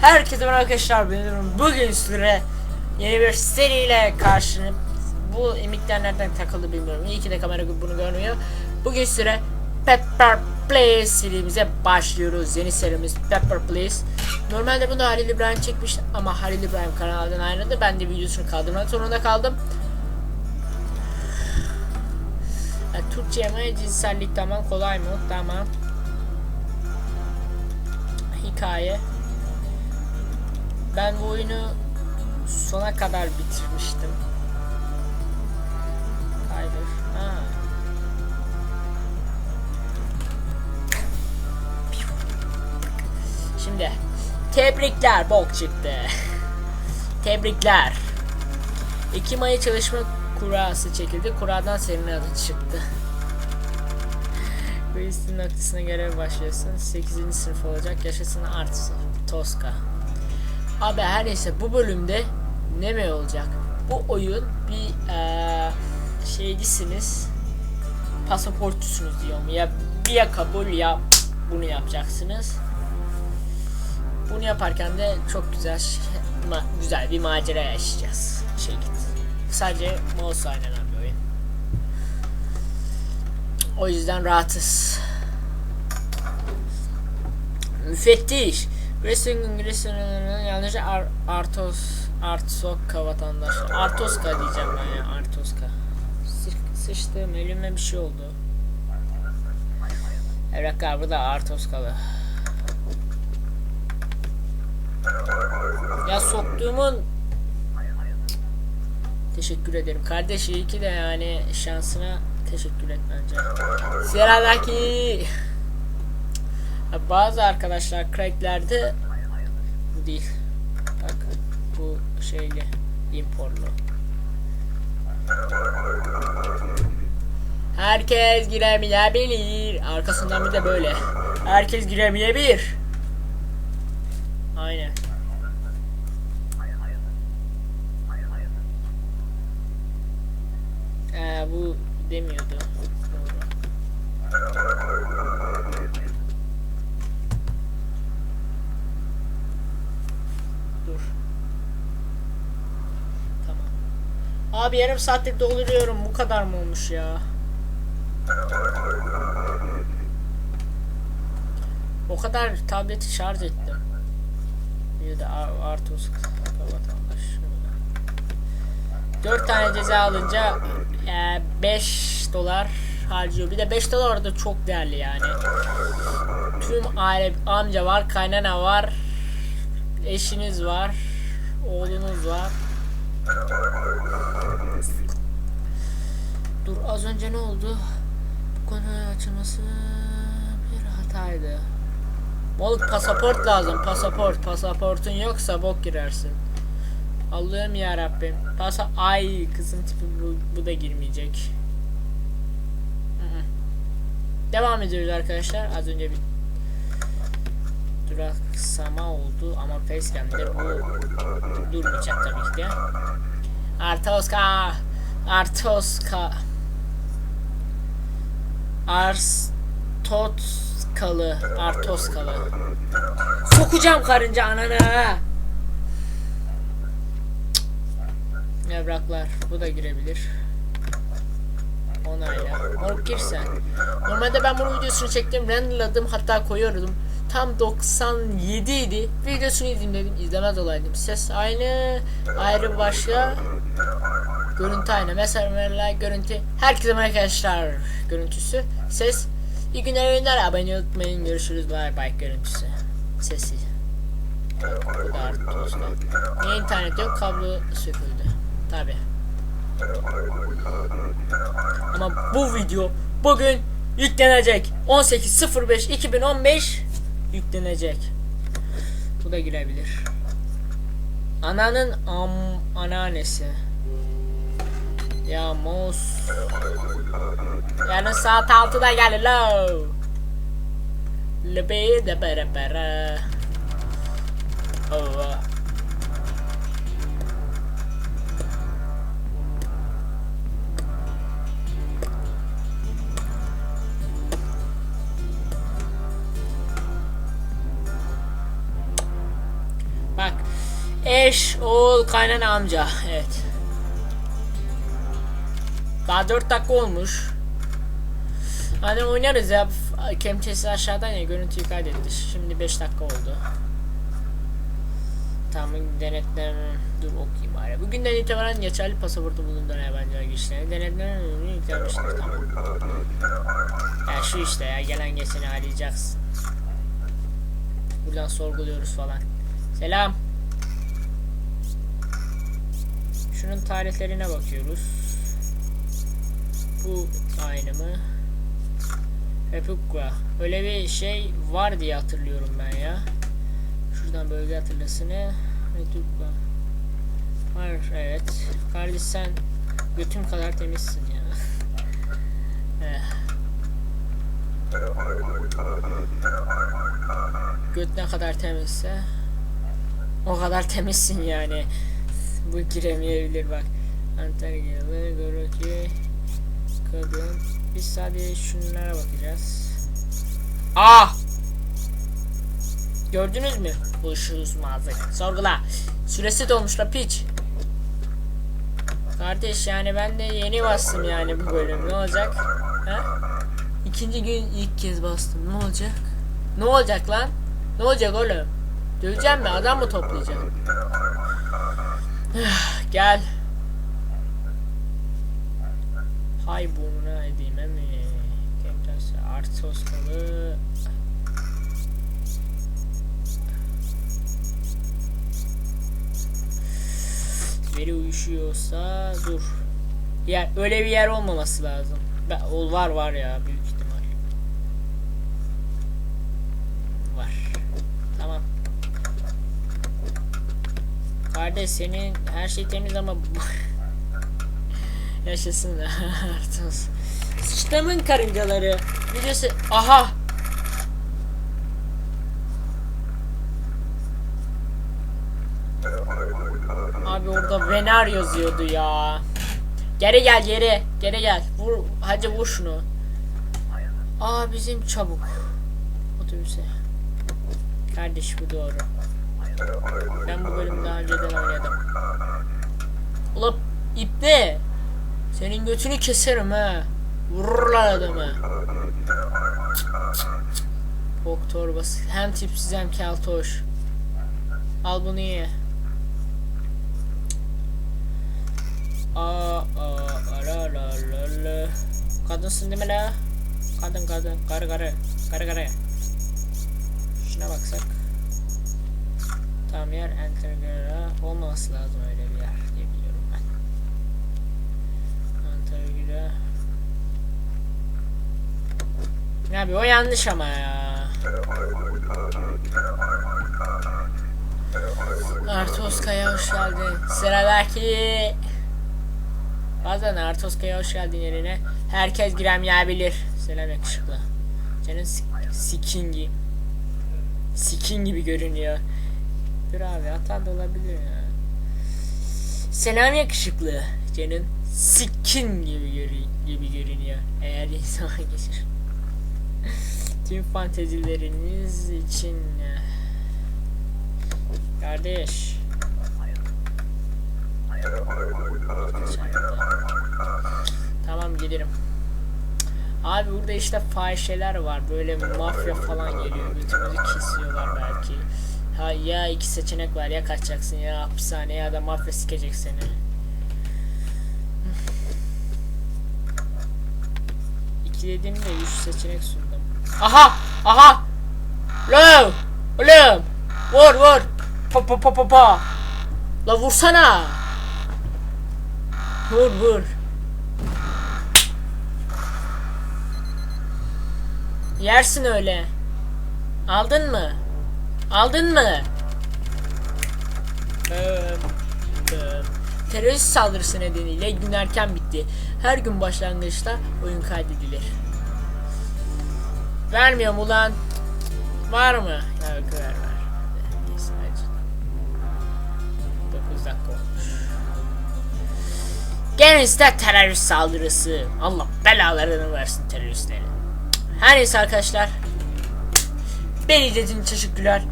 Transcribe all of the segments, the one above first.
Herkese merhaba arkadaşlar benim bugün sizlere yeni bir seriyle karşınım. Bu emikler nereden takıldı bilmiyorum. İyi ki de kamera bunu görmüyor. Bugün sizlere Pepper Please serimize başlıyoruz. Yeni serimiz Pepper Please. Normalde bunu Halil İbrahim çekmişti ama Halil İbrahim kanaldan ayrıldı. Ben de videosunu kaldırmak zorunda kaldım. Ya, Türkçe mi cinsellik tamam kolay mı? Tamam. Hikaye. Ben bu oyunu sona kadar bitirmiştim. Kaydır. Ha. Şimdi tebrikler bok çıktı. tebrikler. Ekim ayı çalışma kurası çekildi. Kuradan senin adın çıktı. İstin noktasına göre başlıyorsun. 8. sınıf olacak. Yaşasın Art Tosca. Abi her neyse bu bölümde ne mi olacak? Bu oyun bir eee şeycisiniz. Pasaportçusunuz diyorum. Ya bir ya kabul ya bunu yapacaksınız. Bunu yaparken de çok güzel şey- güzel bir macera yaşayacağız. Şey git. Sadece mouse oynanan bir oyun. O yüzden rahatız. Müfettiş. Wrestling İngilizce'nin yalnızca Ar Artos Artsoka vatandaş. Artoska diyeceğim ben ya Artoska. Sı sıçtım elime bir şey oldu. Evraklar burada Artoskalı. Ya soktuğumun Teşekkür ederim. Kardeş iyi ki de yani şansına teşekkür et bence. Sıradaki Bazı arkadaşlar cracklerde bu değil. Bak bu şeyli imporlu. Herkes giremeyebilir. Arkasından bir de böyle. Herkes giremeyebilir. Aynen. Ee, bu demiyordu. Doğru. Dur. Tamam. Abi yarım saattir dolduruyorum. Bu kadar mı olmuş ya? O kadar tableti şarj ettim. Bir de Ar- Artus vatandaş. 4 tane ceza alınca 5 dolar harcıyor. Bir de 5 dolar da çok değerli yani. Tüm aile amca var, kaynana var, eşiniz var, oğlunuz var. Dur az önce ne oldu? Bu konu açılması bir hataydı. Balık pasaport lazım. Pasaport. Pasaportun yoksa bok girersin. Allah'ım ya Rabbim. Pasa ay kızım tipi bu, bu da girmeyecek. Devam ediyoruz arkadaşlar. Az önce bir duraksama oldu ama facecam'de bu durmayacak tabii ki de. Artoska Artoska Arstotskalı Artoskalı Sokacağım karınca anana Evraklar bu da girebilir. Onayla. Moruk girsen. Normalde ben bunun videosunu çektim renderladım hatta koyuyordum Tam 97 idi Videosunu izleyeyim dedim izlemez olaydım Ses aynı Ayrı başla Görüntü aynı. Mesela mesela görüntü. Herkese merhaba arkadaşlar. Görüntüsü. Ses. İyi günler oyunlar. Abone unutmayın. Görüşürüz. Bay bay görüntüsü. Sesi. Niye internet yok? Kablo söküldü. Tabi. Ama bu video bugün yüklenecek. 18.05.2015 yüklenecek. Bu da girebilir. Ananın am anneannesi. Ya mouse. Yarın saat 6'da gel lo. Lebe de bere bere. Oh. Eş, oğul, kaynana, amca. Evet. Daha 4 dakika olmuş. Hani oynarız ya. Kemçesi aşağıdan ya görüntüyü kaydetti. Şimdi 5 dakika oldu. Tamam denetlem dur okuyayım bari. Bugünden itibaren geçerli pasaportu bulunduran yabancı girişlerine denetlem yüklenmiştir tamam. Ya şu işte ya gelen geçeni arayacaksın. Buradan sorguluyoruz falan. Selam. Şunun tarihlerine bakıyoruz. Bu aynı mı? Repukka. Öyle bir şey var diye hatırlıyorum ben ya. Şuradan bölge hatırlasını. Repukka. Var evet. Kardeş sen götüm kadar temizsin ya. Eh. Göt ne kadar temizse o kadar temizsin yani. Bu giremeyebilir bak. Antalyalı, Goroki, kadın. Biz sadece şunlara bakacağız. Ah! Gördünüz mü? Uyuşuz mağazı. Sorgula. Süresi dolmuş la piç. Kardeş yani ben de yeni bastım yani bu bölüm. Ne olacak? Ha? İkinci gün ilk kez bastım. Ne olacak? Ne olacak lan? Ne olacak oğlum? Döveceğim mi? Adam mı toplayacağım? Gel. Hay burnuna edeyim mi? Kemtası Artos kalı. Veri uyuşuyorsa dur. Ya öyle bir yer olmaması lazım. Ben, var var ya büyük ihtimal. Var. Tamam. Kardeş senin her şey temiz ama yaşasın artık olsun. Sıçtamın karıncaları. Videosu aha. Abi orada Venar yazıyordu ya. Geri gel geri. Geri gel. Vur. Hadi vur şunu. Aa bizim çabuk. Otobüse. Kardeş bu doğru. Ben bu bölümü daha önceden oynadım. Ulan ipne. Senin götünü keserim ha. Vururlar adamı. Bok torbası. Hem tipsiz hem keltoş. Al bunu ye. Aa, aa, la la la la. Kadınsın değil mi la? Kadın kadın. Karı karı. Karı karı. Şuna baksak. Tam yer Antargila olmaması lazım öyle bir yer diye biliyorum ben. Antargila. Ya bir o yanlış ama ya. Artoska'ya hoş geldin. Sıradaki. Bazen Artoska'ya hoş geldin yerine. Herkes giremeyebilir. Selam yakışıklı. Canın sik- sikingi. Sikin gibi görünüyor. Dur abi hata da olabilir ya. Selam yakışıklı. Canın sikin gibi, görü- gibi görünüyor. Eğer insan geçir. Tüm fantezileriniz için eh, Kardeş. Tamam gelirim. Abi burada işte fahişeler var. Böyle mafya falan geliyor. Götümüzü kesiyorlar belki. Ha ya iki seçenek var. Ya kaçacaksın ya hapishane ya da mafya sikecek seni. İki dediğimde üç seçenek sundum. Aha! Aha! Lo! Oğlum! Vur vur! Pa pa pa pa pa! La vursana! Vur vur! Yersin öyle. Aldın mı? Aldın mı? Böm. Terörist saldırısı nedeniyle gün erken bitti. Her gün başlangıçta oyun kaydedilir. Vermiyorum ulan. Var mı? Yok ver ver. Neyse hadi. 9 dakika olmuş. Genizde terörist saldırısı. Allah belalarını versin teröristlerin. Her neyse arkadaşlar. Beni izlediğiniz için teşekkürler.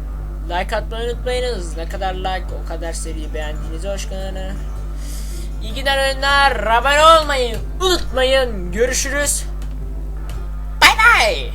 Like atmayı unutmayınız. Ne kadar like o kadar seriyi beğendiğinize hoş geldiniz. İyi günler oyunlar. Abone olmayı unutmayın. Görüşürüz. Bay bay.